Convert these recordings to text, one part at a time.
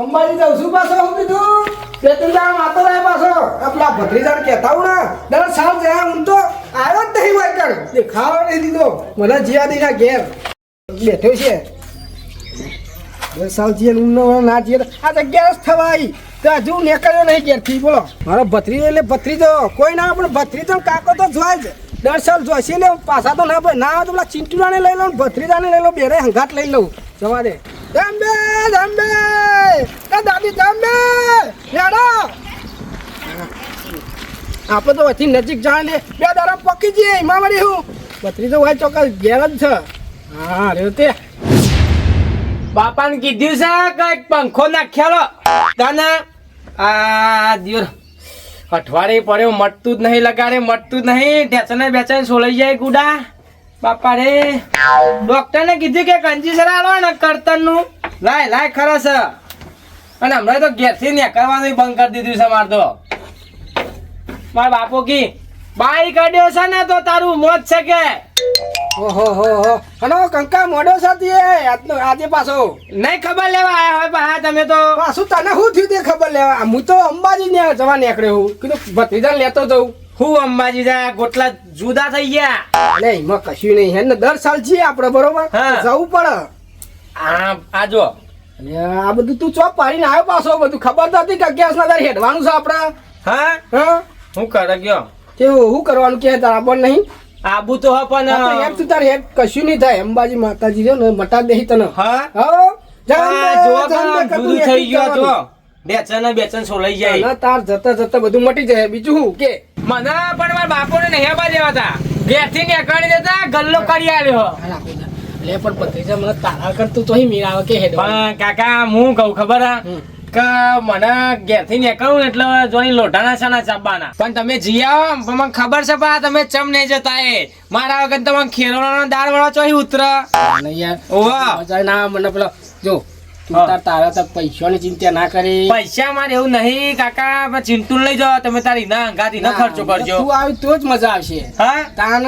અંબાજી જાઉં છું પાછો, હું બે આપણા ભત્રીજાને કહેતા ને. દર સાલ જાય હું તો આવ્યો જ નહીં હોય કર નહીં દીધો. મને જીયાદીના ઘેર. બેઠો છે. સાલ જીએ ના જીએ આ જગ્યા જ થવાય. તો હજુ નીકળ્યો નહીં ઘેરથી, બોલો. મારો ભત્રીજો એટલે ભત્રીજો. કોઈ ના પણ ભત્રીજો ને કાકો તો જોય જ. દર સાલ જોશે એટલે પાછા તો ના ભાઈ ના આવે તો પેલા ચિંટુડાને લઈ લઉં ભત્રીજાને લઈ લઉં, બેરે હંગાટ લઈ લઉં. જવા દે. ધંબે ધંબે, એ દાદી ધંબે, હેડો. આપણે તો વચ્ચે નજીક જાય લે બે દાડા પકી જઈએ, એમાં વળી હું? બત્રી તો ભાઈ ચોક્કસ ઘેર જ છે. હા રે તે. બાપાને કીધું છે કે એક પંખો નાખ્યાલો. તને આ દિયોર અઠવાડિયે પડ્યો, મટતું જ નહીં, લગાડે, મટતું જ નહીં. ઢેચને બેચને સોલાઈ જાય ગુડા. બાપા રે ડોક્ટરને કીધું કે કંજીસર આલો ને કરતનનું લાય લાય ખરા છે અને હમણાં તો ઘેરથી નીકળવાનું બંધ કરી દીધું છે મારે તો. મારા બાપો કી બાઈ કાઢ્યો છે ને તો તારું મોત છે કે? ઓહો હો હો. હનો કંકા મોડો સાથી આજે પાછો. નહીં ખબર લેવા આયા હોય હા તમે તો પાછું તને શું થયું તે ખબર લેવા? હું તો અંબાજી ને જવા નીકળ્યો હું. કીધું ભત્રીજા લેતો જઉં. હું અંબાજી જા ગોટલા જુદા થઈ ગયા. નહીં એમાં કશું નહીં. હે ને દર સાલ છીએ આપણે બરોબર? હા. જવું પડે. આ આજો આ બધું તું ચોપ પાડીને આવ્યો પાછો બધું ખબર તો હતી કે અગિયાર ના તારે હેડવાનું છે આપણે. હા? હા? હું કરે ગયો? કેવું હું કરવાનું કે તારા પણ નહીં? આબુ તો હ પણ પણ તું તારે હેડ કશું નહીં થાય. અંબાજી માતાજી છે ને મટા દે તને. હા? હા? જો થઈ ગયો જો. બેચન બેચન સોલાઈ જાય. તાર જતા જતા બધું મટી જાય. બીજું શું? કે મને પણ મારા બાપોને નહીં આપવા દેવા હતા ઘેરથી નીકળી દેતા ગલ્લો કરી આવ્યો. લે પણ પત્રીજા મને તારા કરતું તો અહીં મીરાવે કે હેડ? પણ કાકા હું કહું ખબર કે મને ઘેરથી નીકળું એટલે જોઈ લોઢાના છાના ને ચાબવાના. પણ તમે જી આવો પણ મને ખબર છે પા તમે ચમ નહીં જતા એ. મારા વગર તમારે ખેરવાનો દાળ વાળો ચોહી ઉતર. નહીં યાર. ઓવા ના મને પેલો જો તું તાર તારા તો પૈસાની ચિંતા ના કરી. પૈસા મારે એવું નહીં કાકા પણ લઈ જાઓ તમે તારી ના અંગાથી ન ખર્ચો કરજો. તું આવી તો જ મજા આવશે. હા? તાન?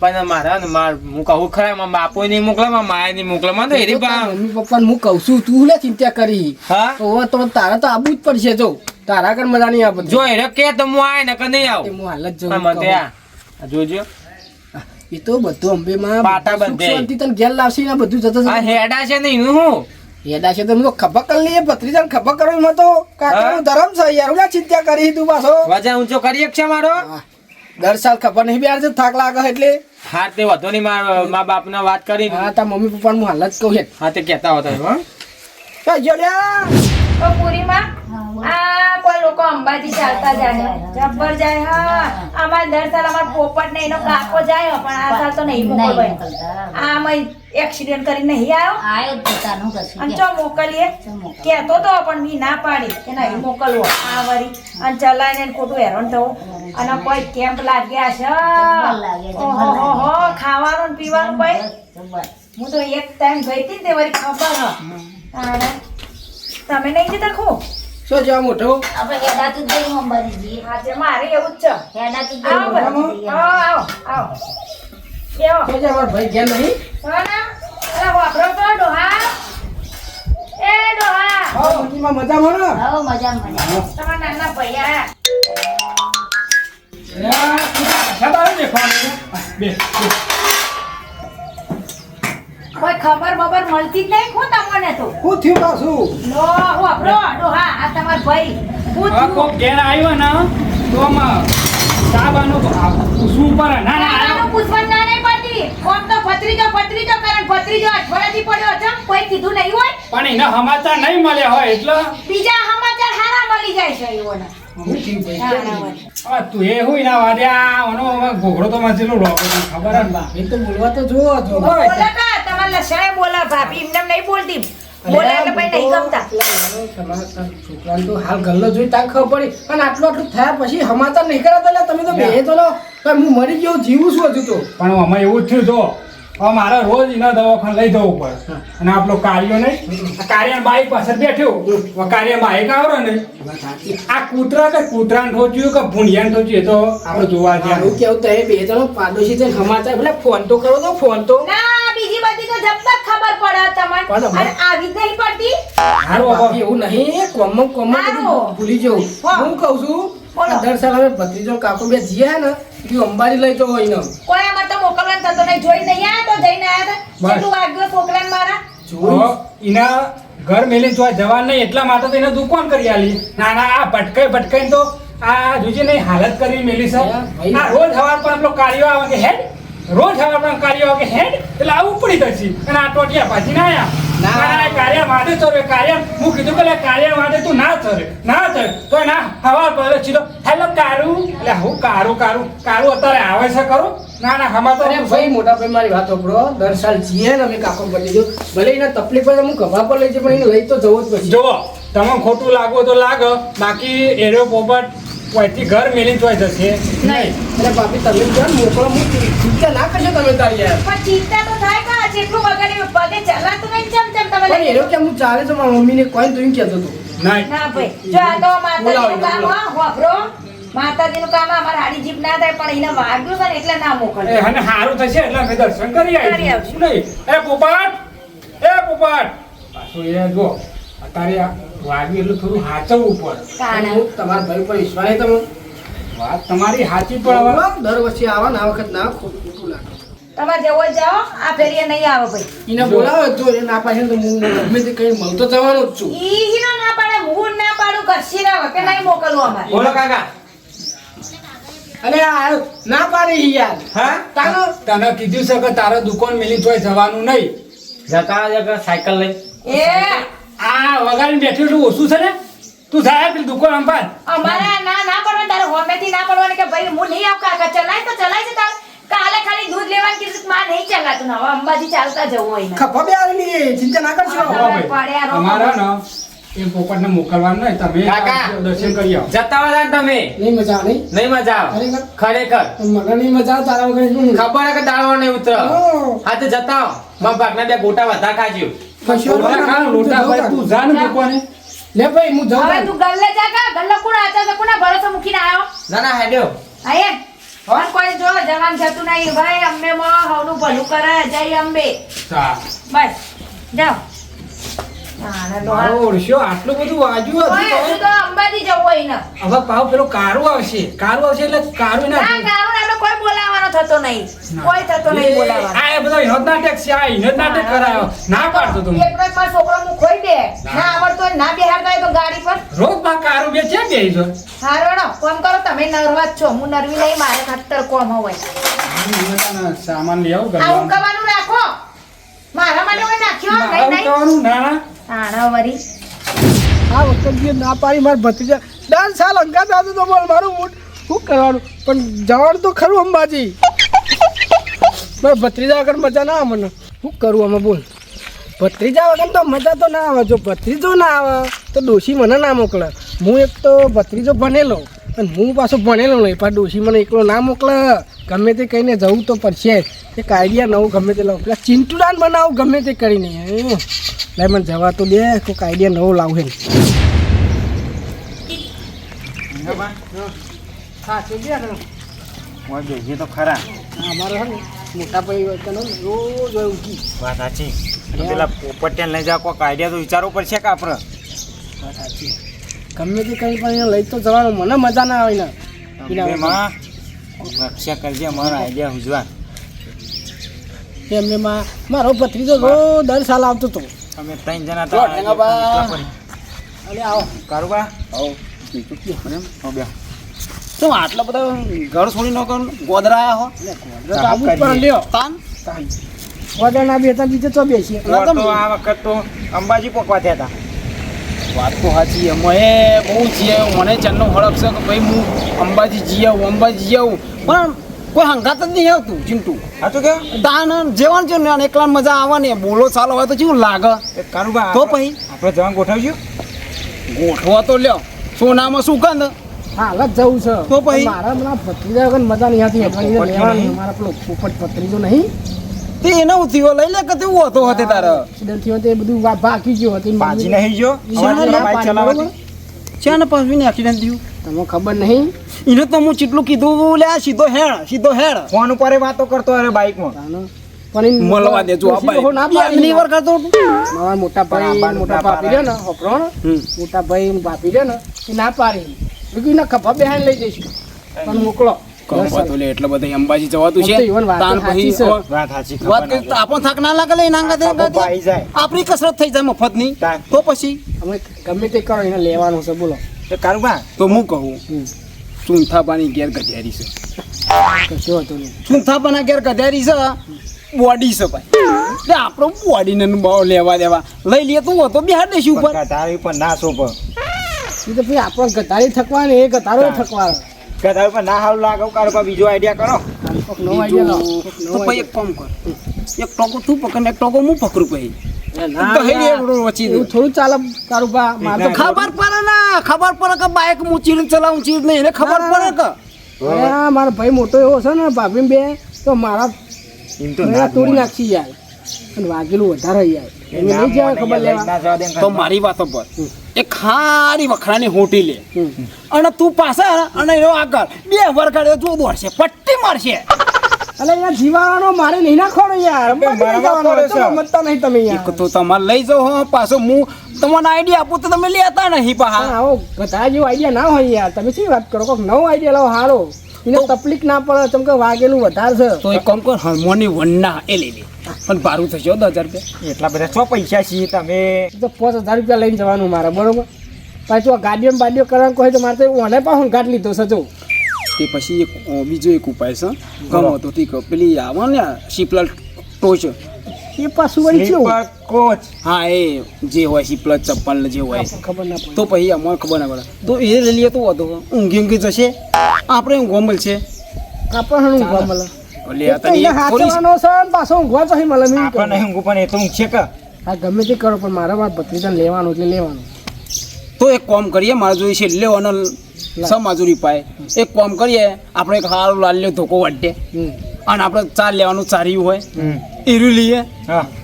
પણ મારા ને માર હું કહું ખરા મારા બાપો નહીં મોકલા મારા માય નહીં મોકલા તો હેરી પા મમ્મી પપ્પાને હું કહું છું તું લે ચિંતા કરી. હા? તો તો તારા તો આવવું જ પડશે જો. તારા કર મજા નહીં આવે જો એ કે તો હું આય ને કે નહીં આવું. હું હાલ જ જોઉં મને આ જોજો. એ તો બધું અંબે માં પાટા બંધે. તને ઘેર લાવશે ને બધું જતો હેડા છે નહીં હું? હેડા છે તો મને ખબર કરી લઈએ ભત્રીજાને ખબર કરો મતો તો કાકાનું ધરમ છે યાર હું ચિંતા કરી તું પાછો. વજન ઊંચો કરી છે મારો. દર સાલ ખબર નહીં બેર થાક લાગે એટલે. હા તે વધો નહીં મારા મા બાપ ને વાત કરી. હા તા મમ્મી પપ્પાને હું હાલ જ કહું હેડ હા તે કહેતા હતા હા. લ્યા તો પુરીમાં આ કોઈ લોકો અંબાજી ચાલતા જાય જબ્બર જાય હા. અમાર દર સાલ અમાર પોપટ ને એનો કાકો જાય પણ આ સાલ તો નહીં મોકલવાય આ અમે એક્સિડન્ટ કરીને નહીં આવ્યો? આયો પોતાનો કશું અને ચો મોકલીએ? કહેતો તો પણ મી ના પાડી કે નહીં મોકલવો. આ વરી અને ચલાઈને ખોટું હેરાન થવું. અને કોઈ કેમ્પ લાગ્યા છે. ઓહો હો હો ખાવાનું ને પીવાનું ભાઈ હું તો એક ટાઈમ ગઈ હતી ને તે વળી ખબર હ. તાણે તમે નહીં જતા ખો શું જેવા મોટો આપણે હેડાતું જ જઈએ અંબાજી જઈએ. આજે મારે એવું જ છે હેડાતું જ આવો જઈએ, અંબાજી આવો આવો આવો ભાઈ નહીં અરે વાપરો તો ડોહા એ ડોહા હા મજામાં ને હઉ, મજામાં મજામાં. તમારા નાના ભૈયા કોઈ ખબર બબર મળતી જ નહીં ખો તમને તો. હું થયું પાછું? લો વાપરો ડોહા આ તમાર ભાઈ. હું આ કોક ઘેર આવ્યો ને તો માં સાબાનો પૂછવું પડે ના ના આનો પૂછવાનું ના નહીં પડતી. કોમ તો ભત્રીજો ભત્રીજો કારણ ભત્રીજો અઠવાડિયાથી પડ્યો છે કોઈ કીધું નહીં હોય. પણ એના સમાચાર નહીં મળે હોય એટલે? બીજા સમાચાર હારા મળી જાય છે. આ તું એ હોય ના વાદ્યા ઓનો ઘોઘરો તો માં ચેલો લોકો ખબર જ ના. એ તો બોલવા તો જુઓ જો કા તમારા લસાએ બોલા ભાભી એમને નહીં બોલતી. બોલે એટલે ભાઈ નહીં ગમતા. છોકરાને તો હાલ ગલ્લો જોઈ તાર ખબર પડી. અને આટલું આટલું થયા પછી સમાચાર નહીં કરાતા એટલે તમે તો બે તો લો હું મરી ગયો જીવું છું હજુ તો. પણ આમાં એવું થયું જો મારે રોજ એના દવાખાને લઈ જવું પડે. અને આપણો કાર્યો નહીં. આ કાર્ય બાઈક પાછળ બેઠ્યો કાર્ય બાઈક આવડો ને. આ કૂતરા કે કૂતરાને ઠોચ્યું કે ભૂંડિયાને ઠોચ્યું એ તો આપણે જોવા આવું કેવું તો એ બે જણો પાડોશી છે સમાચાર. ભલે ફોન તો કરો તો ફોન તો. ના તક ખબર પડે તમને. અને આવી જ નહીં પડતી. હારું હવે. એવું નહીં. કોમમાં કોમમાં ભૂલી જવું હું. કહું છું દર સાલ અમે ભત્રીજો કાકો બે જીયા ને એટલે અંબાજી લઈ તો હોય કોઈ અમાર તો મોકલવાનું થતો નહીં. જોઈ નહીં આયા તો જઈને આયા બસ. કેટલું વાગ્યું છોકરાને મારા? જોઈ. એના ઘર મેલી જોવા જવાન નહીં એટલા માટે તો એને દુકાન કરી આલી? ના ના આ ભટકાઈ ભટકાઈ તો આ જોજે નહીં હાલત કરી મેલી સર આ રોજ હવાર પર આપણો કાર્યો આવે કે હેડ. રોજ હવે પણ કાર્ય કે હેડ? એટલે આવું પડી જશે અને આ ટોટિયા પાછી ના. આયા કાર્ય માટે ચરે કાર્ય હું કીધું કે કાર્ય માટે તું ના ચરે ના ચરે. તો ના હવા પર સીધો હેલો કારું. એટલે હું કારું કારું કારું અત્યારે આવે છે કરું ના ના હમા તો ભાઈ મોટા ભાઈ મારી વાત સાંભળો. દર સાલ જીએ ને અમે કાકો કરી દીધું. ભલે એને તકલીફ હોય હું ગભા પર લઈ જઈએ પણ એને લઈ તો જવું જ પછી જુઓ તમે ખોટું લાગો તો લાગ. બાકી એરો પોપટ કોઈથી ઘર મેલી જોઈ જશે? નહીં. અરે બાપી તમે જો મોકલો હું ચિંતા ના કરજો તમે તારી યાર. પણ ચિંતા તો થાય કા જેટલું વગાડી પગે ચલાતું નહીં ચમ ચમ તમે પણ એરો કે હું ચાલે છે મારા મમ્મીને કોઈ તું એમ કહેતો હતો. નહીં ના. ભાઈ. જો આ તો માતાજીનું કામ. હો વાપરો માતાજીનું કામ અમાર હાડી જીપ ના થાય પણ એને વાગ્યું ને એટલે ના એ અને સારું થશે એટલે અમે દર્શન કરી આવીશું. નહીં? એ પોપાટ! એ પોપાટ! પાછું એ જો અત્યારે વાગ્યું એટલું થોડું હાચવવું પડે. તમારા ભાઈ પર વિશ્વાસ તમે વાત તમારી સાચી પણ હવે. દર વર્ષે આવા ને આ વખત ના ખોટું ખોટું લાગે. તમારે જેવો જાઓ આ ફેરીએ નહીં આવે ભાઈ. એને બોલાવો તો એ ના પાછળ તો હું ગમે તે કઈ મળતો જવાનો જ છું. ઈ ના પાડે હું ના પાડું ઘસી ના કે નહીં મોકલવું અમારે? બોલો કાકા. અરે આ ના પાડે યાર. હા? તારો તને કીધું છે કે તારે દુકાન મેલી જોઈ જવાનું નહીં. જતા જતા સાયકલ લઈ. એ આ વગાડીને બેઠું એટલું ઓછું છે ને? તું જાય પેલી દુકાન અંબાર અમારે ના ના પડવાનું તારે હોમેથી ના પડવાનું કે ભાઈ હું નહીં આવું કાકા ચલાય તો ચલાય છે તારે. કાલે ખાલી દૂધ લેવાનું કીધું માં નહીં ચલાતું. ને હવે અંબાજી ચાલતા જવું હોય ને. ખભા બે આવીને ચિંતા ના કરશો. અમારા ને એ પોપટને મોકલવાનું નહીં તમે કાકા. દર્શન કરી આવો. જતા હતા તમે. નહીં મજા આવે નહીં? નહીં મજા આવે. ખરેખર? મને નહીં મજા આવે તારા વગર ખબર હે કે દાળવા નહીં ઉતર. હા તો જતા આવો. મારા ભાગના બે ગોટા વધારે ખાજો. લોટા તું જા ને? લે ભાઈ હું જાઉં હવે તું ગલ્લે જા કા? ગલ્લો કોણ આચા તો કોના ભરોસે મૂકીને આવ્યો ના ના હેડ્યો આયે? પણ કોઈ જો જવાન જતું નહીં. ભાઈ અંબે મો હવનું ભલું કરે. જય અંબે. બસ. જાઓ. ના, ના, મારો ઓળશ્યો આટલું બધું વાગ્યું હતું તો અંબાજી જવું હોય હવે પાવ પેલો કારું આવશે. કારું આવશે એટલે કારું ના ના ગારું કોઈ બોલાવવાનો થતો નહીં. કોઈ થતો નહીં બોલાવવાનો. આ બધો એનો નાટક છે આ એનો નાટક કરાયો. ના પાડતો તું. એકનો જ છોકરો હું ખોઈ દે. ના. આવડતો ના બેહારતા તો ગાડી પર. રોજમાં કારું બે છે બે જો. ફોન કરો તમે નર્વસ છો. હું નર્વી નહીં મારે ખતર કોમ હોય. સામાન લઈ આવું. રાખો. મારા માટે કોઈ નાખ્યો? નહીં નહીં. ના. આણા વરી. આ વખત ના પાડી મારા ભત્રીજા. દર સાલ અંગાત આવતો તો મારું મૂડ શું કરવાનું? પણ જવાનું તો ખરું અંબાજી. મારા ભત્રીજા વગર મજા ના આવે શું કરું આમાં બોલ? ભત્રીજા વગર તો મજા તો ના આવે. જો ભત્રીજો ના આવે, તો ડોશી મને ના મોકલે. હું એક તો ભત્રીજો ભણેલો. અને હું પાછો ભણેલો નહીં પણ ડોશી મને એકલો ના મોકલે. ગમે તે કહીને જવું તો પડશે. એક આઈડિયા નવું ગમે તે લાવું. પેલા ચિંટુડાન બનાવું ગમે તે કરીને. એટલે મને જવા તો દે કોઈક આઈડિયા નવો લાવું ને બેસીએ તો ખરા અમારો હે મોટા ભાઈ રોજ ઉઠી. વાત સાચી. પેલા પોપટિયા લઈ જાવ કોઈક આઈડિયા તો વિચારવું પડશે કે આપણે? વાત સાચી. ગમે તે કંઈ પણ લઈ તો જવાનું. મને મજા ના આવે ને. રક્ષા કરજે અમારો આઈડિયા ઉજવા એમને માં મારો ભત્રીજો રોજ દર સાલ આવતો હતો. અમે ત્રણ જણા તો. અરે આવો. કારુબા? શું આટલા બધા ઘર છોડી ન કરું? ગોદરા આયા હો. એટલે તો આવું પણ લ્યો તાન. વડાના બે ત્રણ બીજે તો બેસીએ. તો આ વખત તો અંબાજી પોકવા થયા હતા. વાત તો સાચી અમે બહુ જીએ મને ચેનનો હળક છે કે ભાઈ હું અંબાજી જી આવું અંબાજી જઈ આવું. પણ કોઈ હંગાત જ નહીં આવતું ચિંટુ. હા તો કે? દાન જેવાનું છે ને એકલા મજા આવવાની બોલો ચાલો હોય તો કેવું લાગે? કારુભાઈ તો પછી? આપણે જવાનું ગોઠવજો ગોઠવા તો લ્યો. સોનામાં શું કંદ? હાલત જવું છે. તો પછી? મારા પેલા ભત્રીજા વગર મજા નહીં આવતી. મારા પેલો પોપટ ભત્રીજો નહીં. તે એનો ઉથીઓ લઈ લે કે તેવું હતો તારે? એક્સિડન્ટ થયો તે બધું વા- બાકી ગયું હતું નહીં ના એક્સિડન્ટ થયું? તમને ખબર નહીં? એને તો હું ચેટલું કીધું લે સીધો હેડ સીધો હેડ ફોન ઉપર વાતો કરતો અરે બાઈકમાં તાનો. પણ મળવા દેજો આ ના કરતો મારા મોટા ભાઈ મોટા પાપી છે ને હોપરો મોટા ભાઈ ને ભાભી ને એ ના પાડી. બીજું ના ખભા બેહાઈને લઈ જઈશું. પણ મોકલો. કંપા લે એટલે બધા અંબાજી જવાતું છે. વાત તાન સાચી પછી વાત સાચી વાત ખબર કરી તો ના આપણો થાક ના લાગે લે એના આપણી કસરત થઈ જાય મફતની. તો પછી? અમે ગમે તે કરો એને લેવાનું છે બોલો. તો કારુબા તો હું કહું. ચૂંથાપાની ઘેર ગધેરી છે. કશું હતું નહીં ચૂંથાપાના ઘેર ગધેરી છે બોડી છે ભાઈ. એટલે આપણો બોડીને ભાવ લેવા દેવા. લઈ લે તો હું તો બિહાર દઈશું ઉપર. તારી પણ ના એ તો ભાઈ આપણો ગધારી થકવા ને એ ગધારો થકવા તારે ના લાગો લાગે કારુબા બીજો આઈડિયા કરો. નો આઈડિયા લો તો નવો ભાઈ એક કામ કર. એક ટોકો તું પકડ એક ટોકો હું પકડું પછી. થોડું ચાલે તારું બા મારે તો ખબર પડે ના ખબર પડે કે બાઇક હું ચીડ ચલાવું ચીડ નહીં એને ખબર પડે કે. મારો ભાઈ મોટો એવો છે ને ભાભી બે તો મારા તોડી નાખી યાર અને વાગેલું વધારે યાર એને નહીં ખબર લેવા. તો મારી વાતો પર. એ ખારી વખરાની હોટી લે. અને તું પાછળ અને એનો આગળ બે વરગાડે તું દોડશે પટ્ટી મારશે. અલે યાર જીવાણો મારે નહીં નાખવાનો યાર. અંબાજી નહીં. તમે નહીં તમે એક યાર તો તમારે લઈ જાઓ હો પાછો હું તમને આઈડિયા આપું તો તમે લેતા નહીં પાહા આવો બધા જેવો આઈડિયા ના હોય યાર. તમે શી વાત કરો? કોક નવો આઈડિયા લાવો સારો એને તકલીફ ના પડે ચમ કે વાગેલું વધારે છે. તો એક કામ કર હાર્મોની વનના એ લઈ લે. પણ ભારું થશે દસ હજાર રૂપિયા. એટલા બધા છો પૈસા છીએ તમે? તો પાંચ હજાર રૂપિયા લઈને જવાનું મારે બરોબર? પાછું આ ગાડીઓ બાડીઓ કરવાનું કહે તો મારે તો ઓને પણ ગાડી લીધો છે જો. તે પછી એક બીજો એક ઉપાય છે. ગમો તો ઠીક પેલી આવો ને શીપલા ટોચ. એ પાછું વળી કેવું? કોચ. હા એ જે હોય શીપલર ચપ્પલ જે હોય. ખબર ના પડે. તો પછી અમારે ખબર ના પડે. તો એ લઈ લઈએ તો વાંધો. ઊંઘી ઊંઘી જશે. આપણે ઊંઘવા મળશે. આપણે ઊંઘવા મળે. છે એ તો ઊંઘ છે કે. હા ગમે તે કરો પણ મારા મારા ભત્રીજા લેવાનું એટલે લેવાનું. તો એક કામ કરીએ મારે જોઈએ છે લેવાનો સમાજુરી પાય એક કામ કરીએ આપણે એક હારો લાલ્યો ધોકો વાટે અને આપણે ચાર લેવાનું સારી હોય. એરું લઈએ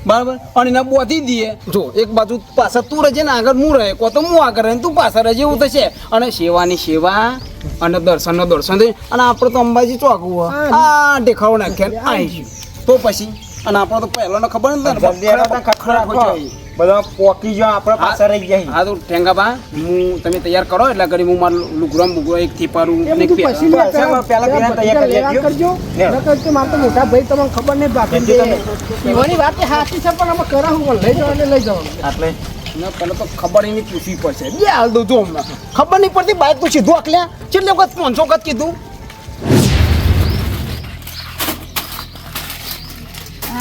બરાબર? અને એને બોધી દઈએ જો એક બાજુ પાછા તું રહેજે ને આગળ હું રહે. કો તો હું આગળ રહે તું પાછળ રહેજે એવું થશે. અને સેવાની સેવા અને દર્શનનો દર્શન થઈ અને આપણે તો અંબાજી ચોકવું હોય આ દેખાડો નાખ્યા આવીશું તો પછી? અને આપણે તો પહેલાનો ખબર ને ખખડાટ. બધા પોકી જો આપણે પાછા રહી જાય. હા તો ઠેંગાબા હું તમે તૈયાર કરો એટલે કરી હું મારું લુગરમ બુગરો એક થી પારું ને પછી પહેલા- પહેલા તૈયાર કરી લેજો. નકર તો મારે તો મોટા ભાઈ તમને ખબર નહીં બાકી. બે ઈવાની વાત એ સાચી છે પણ અમે કરા હું લઈ જવાનું એટલે લઈ જવાનું. એટલે ના પેલા તો ખબર એની પૂછવી પડશે. બે હાલ દઉં જો હમણાં. ખબર નહીં પડતી બાઇક તો સીધું આખલ્યા. કેટલી વખત પાંચસો વખત કીધું.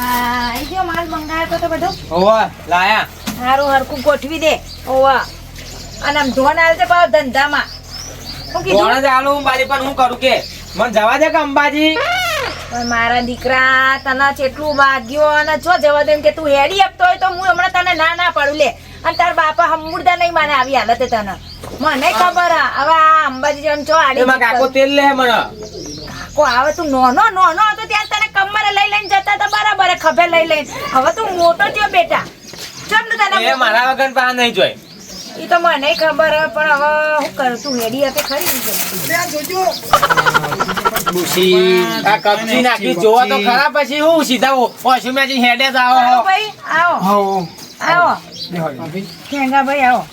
હા ગયો માલ મંગાવ્યો તો બધો. હોવા લાયા. સારું હરખું ગોઠવી દે. ઓવા. અને આમ ધોન આલજે પાછો ધંધામાં. શું કીધું? કોણ જ આલું બારી પણ હું કરું કે? મને જવા દે કે અંબાજી? પણ મારા દીકરા તને કેટલું વાગ્યો અને જો જવા દે કે તું હેડી આપતો હોય તો હું હમણાં તને ના ના પાડું લે. અને તાર બાપા હમુરદા નહીં માને આવી હાલત તને. મને ખબર હવે આ અંબાજી જવાનું છો આડી કાકો તેલ લે મને કાકો આવે તું નોનો નોનો હતો ત્યાં તને કમરે લઈ લઈને જતા હતા બરાબર ખભે લઈ લઈને. હવે તું મોટો થયો બેટા. ચમ ને તને એ મારા વગર પા નહીં જોઈ એ તો મને ખબર હે પણ હવે શું કરું તું હેડી આપે ખરી? ને આ કપચી નાખી જોવો તો ખરા પછી હું સીધા વોશિંગ મશીન હેડે જ આવો. આવો ભાઈ આવો. આવો. ખેંગા ભાઈ આવો.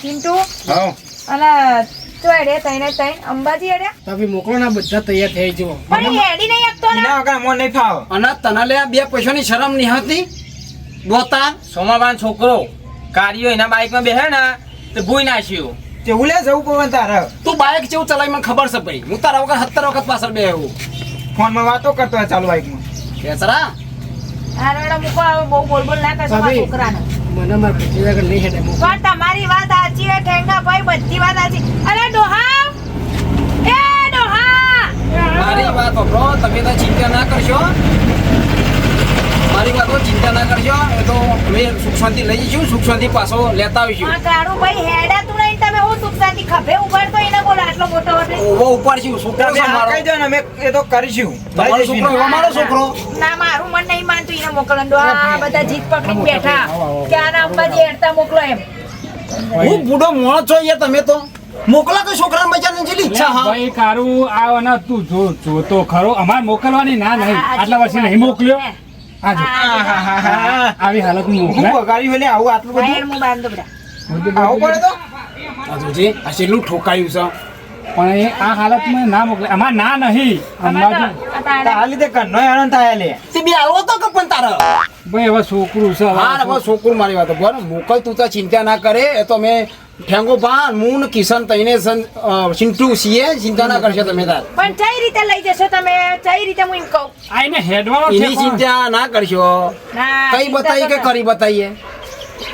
ચિંટુ હા. અને તો એડે તઈને તઈ અંબાજી એડે. તમે મોકલો ના બધા તૈયાર થઈ જુઓ પણ એ હેડી નહીં આપતો ને. ના વગર મને નહીં ફાવ. અને તને લે આ બે પૈસાની શરમ નહીં હતી? બોતા સોમાબાન છોકરો કાર્યો એના બાઈકમાં બેહે ને તે ભૂઈ નાખ્યું. તે ઉલે જવું પડે તારે. તું બાઇક જેવું ચલાવી મને ખબર છે ભાઈ. હું તારા વગર સત્તર વખત પાછળ બે આવું ફોનમાં વાતો કરતો ચાલુ બાઈકમાં. કેસરા? આ રડા મૂકો બહુ બોલ બોલ ના કરશો. છોકરાને. મને મારા ભત્રીજા આગળ નહીં હેડે. પણ તમારી વાત સાચી હે ઠેંગા ભાઈ બધી વાત સાચી. અરે ડોહા! એ ડોહા! મારી વાત સાંભળો તમે તો ચિંતા ના કરશો. મારી વાતો ચિંતા ના કરશો. એ તો અમે સુખ શાંતિ લઈ જઈશું સુખ શાંતિ પાછો લેતા આવીશું. તારું ભાઈ હેડા તું તમે હું સુખ શાંતિ ખભે ઉગાડતો એને બોલ આટલો મોટો હતો. ઓવો ઉપાડશું છોકરો છે મારો કહી દો ને અમે એ તો કરીશું. તમારો છોકરો એવો મારો છોકરો? ના મારું મન નહીં માનતું એને મોકલો. આ બધા જીત પકડીને બેઠા. કે આના અંબાજી હેડતા મોકલો એમ. હું બુડો મોણો છો યાર તમે તો. મોકલા તો છોકરાને બચારાને જેટલી ઈચ્છા હા. ભાઈ કારું આ ના તું જો જોતો ખરો. અમારે મોકલવાની ના નહીં. આટલા વર્ષે નહીં મોકલ્યો. આજે જો. આવી હાલતમાં હું. વગાડ્યું આવું આટલું બધું? વાયર બાંધો. બધા આવું પડે તો? આ જોજે આ છેલ્લું ઠોકાયું છે. પણ એ આ હાલતમાં ના મોકલે. આમાં ના નહીં. તાણે આ લીધે કન્નો આનંદ થાય લે. તે બી આવો તો કે પણ તારે. ભાઈ હવે છોકરું છે હા હવે છોકરું મારી વાત બોલ. મોકલ તું તો ચિંતા ના કરે. એ તો મેં ઠેંગો ભાન મૂન કિશન તઈને સિંટુ સીએ ચિંતા ના કરશો તમે તાર. પણ કઈ રીતે લઈ જશો તમે? કઈ રીતે હું એમ કહું? આઈને હેડવાનો છે ચિંતા ના કરશો. કઈ બતાવી કે કરી બતાવીએ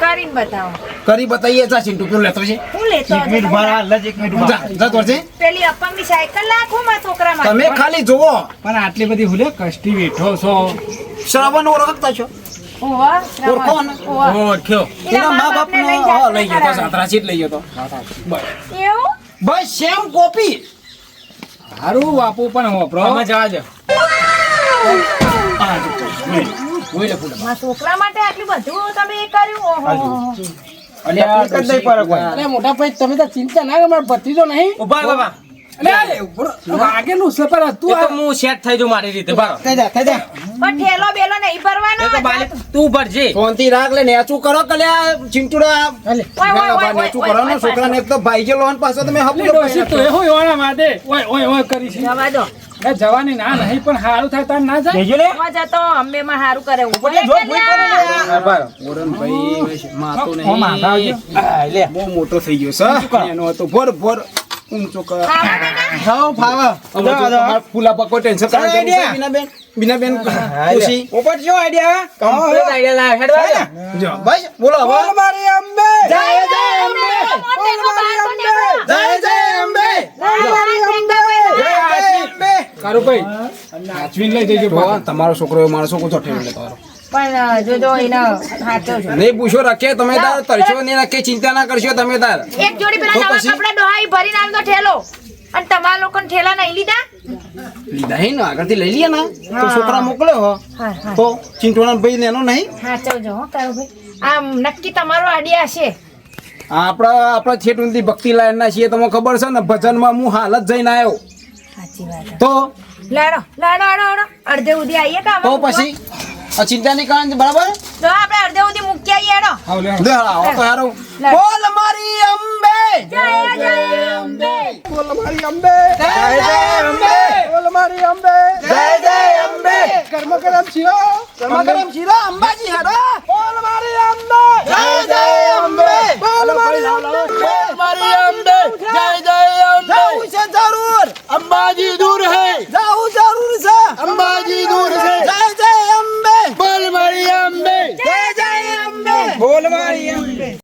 કરીને બતાવો. કરી બતાઈએ જા ચિંટુ પેલું લેતો છે હું લેતો એક મિનિટ ઊભા રહો, એક મિનિટ ઊભા જા જા તોર છે પેલી અપંગની સાયકલ લાખો માં છોકરા માં તમે ખાલી જોવો પણ આટલી બધી હુલે કષ્ટી બેઠો છો. શ્રવણ ઓળખતા છો ઓવા ઓળખો ને ઓળખ્યો. એના મા બાપ નો હા, લઈ ગયો તો. સાતરા સીટ લઈ ગયો તો. એવું? બસ સેમ કોપી હારું બાપુ પણ હોપરો આ જવા છોકરા માટે આટલું બધું તમે એ કર્યું? ઓહો. અલ્યા તકલીફ જ નહીં પડે કોઈ. અરે મોટા ભાઈ તમે તો ચિંતા ના મારો ભત્રીજો નહીં. ઊભા બાબા. અરે ઊભો રહો. વાગેલું છે પણ તું હું સેટ થઈ જઉં મારી રીતે બારો થઈ જા થઈ જા. પણ ઠેલો બેલો નહીં એ તો બાલે તું ભરજે. ફોનથી રાખ લે નેચું કરો કલ્યા ચિંટુડા ઓય, ઓય, ઓય, નેચું કરો ને છોકરાને એક તો ભાઈ જે લોન પાછો તમે હપુ એટલે તો એ હોય એવાના માટે. ઓય ઓય ઓય કરી છે. જવા દો. એ જવાની ના નહીં પણ સારું થાય તાર ના જાય? લેજો લે જતો અંબે માં સારું કરે. ઊભો ઉપરથી જો, લ્યા. ભાઈ માતો ઓ માથા આવજો. લે. બહુ મોટો થઈ ગયો છે એનો હતો ભોર ભોર ઊંચો કર. ખાવા ફાવા. તમારા ફૂલા પકો ટેન્શન જરૂર છે, આઈડિયા. બીનાબેન બીનાબેન ખુશી. ઉપર જો આઈડિયા કમ્પ્લીટ આઈડિયા લા હેડવા જો. બસ બોલો હવે. મારી અંબે. જય જય અંબે. બોલ મારી અંબે. જય જય અંબે. બોલ જય અંબે. કારુભાઈ સાચવીને લઈ જજો તમારો છોકરો મારો છોકરો ચોઠે એટલે તમારો પણ જોજો એને હાચો છો. નહીં પૂછો રાખે તમે તાર તરશો નહીં રાખે ચિંતા ના કરશો તમે તાર. એક જોડી પેલા તો નવા કપડા ડોહાઈ ભરીને આવતો ઠેલો. અને તમારા લોકોને ઠેલા નહીં લીધા? લીધા હે ને આગળથી લઈ લઈએ ને. તો છોકરા મોકલ્યો હો. હા હા. તો ચિંટોના ભાઈ લેનો નહીં? હાચવજો હો કાળુ ભાઈ. આમ નક્કી તમારો આડિયા છે. આપણા આપણા છેટ ઊંધી ભક્તિ લાઈનના છીએ તમને ખબર છે ને ભજનમાં હું હાલત જઈને આવ્યો. સાચી વાત તો? લાડો લાડો આડો આડો અડધે ઉધી આવીએ કા તો પછી? આ ચિંતા નહીં કરવાની બરાબર? તો આપણે અડધે ઉધી મૂકી આવીએ આડો આવ લે લે આવો તો હારું. બોલ મારી અંબે. જય જય અંબે. બોલ મારી અંબે. જય જય અંબે. બોલ મારી અંબે. જય જય અંબે. કર્મ કરમ શિરો. ગરમા ગરમ શીરો અંબાજી હારો બોલ મારી અંબે. જય જય અંબે. બોલ મારી અંબે. બોલ મારી અંબે. જય જય જરૂર અંબાજી દૂર હે જવું જરૂર છે અંબાજી દૂર છે જય જય અંબે બોલ મારી અંબે જય જય અંબે બોલ મારી અંબે